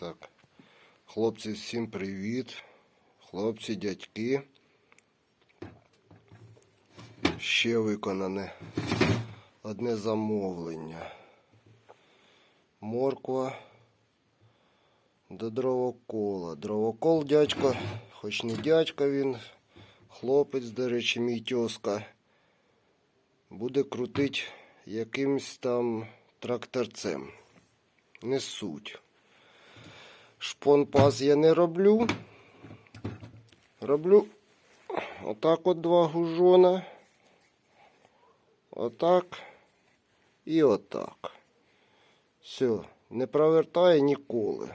Так. Хлопці, всім привіт. Хлопці, дядьки. Ще виконане одне замовлення. Морква до дровокола. Дровокол дядько, хоч не дядько він, хлопець, до речі, мій тьоска, буде крутить якимсь там тракторцем. Не суть. Шпон-паз я не роблю. Роблю отак от два гужона. Отак і отак. Все, не провертає ніколи.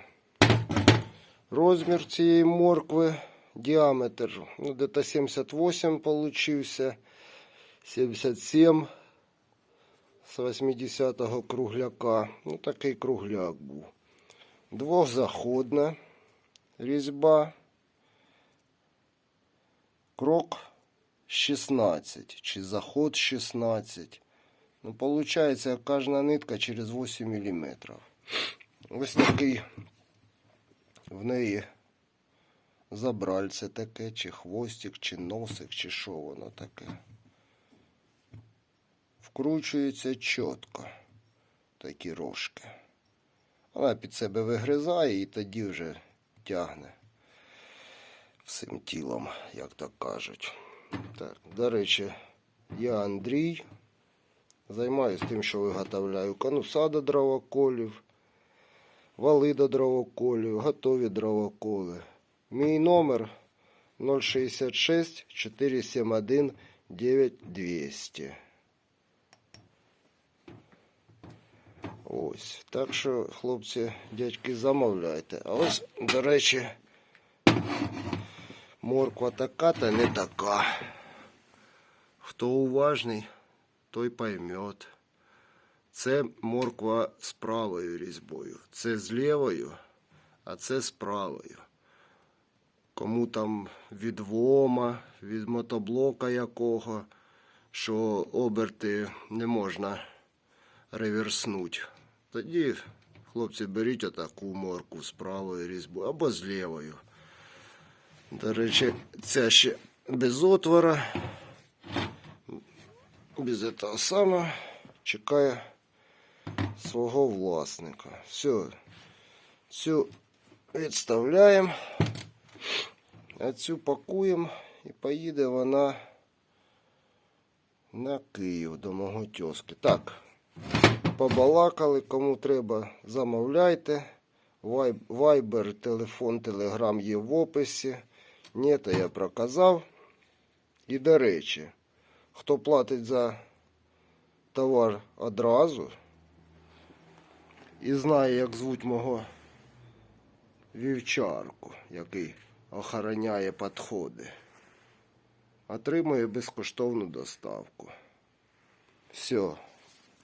Розмір цієї моркви, діаметр, ну, де-то 78 получився. 77 з 80-го кругляка. Ну, такий кругляк був. Двохзаходна різьба. Крок 16 чи заход 16. Ну, получается, кожна нитка через 8 мм. Ось такий в неї забральце таке, чи хвостик, чи носик, чи що воно таке. Вкручується чітко такі рожки. Вона під себе вигризає і тоді вже тягне всім тілом, як так кажуть. Так, до речі, я Андрій. Займаюся тим, що виготовляю конуса до дровоколів, вали до дровоколів, готові дровоколи. Мій номер 066 471 9200. Ось. Так що, хлопці, дядьки, замовляйте. А ось, до речі, морква така та не така. Хто уважний, той поймет. Це морква з правою різьбою. Це з лівою, а це з правою. Кому там від вома, від мотоблока якого, що оберти не можна реверснуть. Тоді, хлопці, беріть отаку морку з правою різьбою або з лівою. До речі, ця ще без отвора, без того самого чекає свого власника. Все, цю відставляємо, а цю пакуємо і поїде вона на Київ до мого тьоски. Так, побалакали, кому треба, замовляйте. Вай- Вайбер, телефон, телеграм є в описі. Ні, то я проказав. І до речі, хто платить за товар одразу і знає, як звуть мого вівчарку, який охороняє підходи, отримує безкоштовну доставку. Все.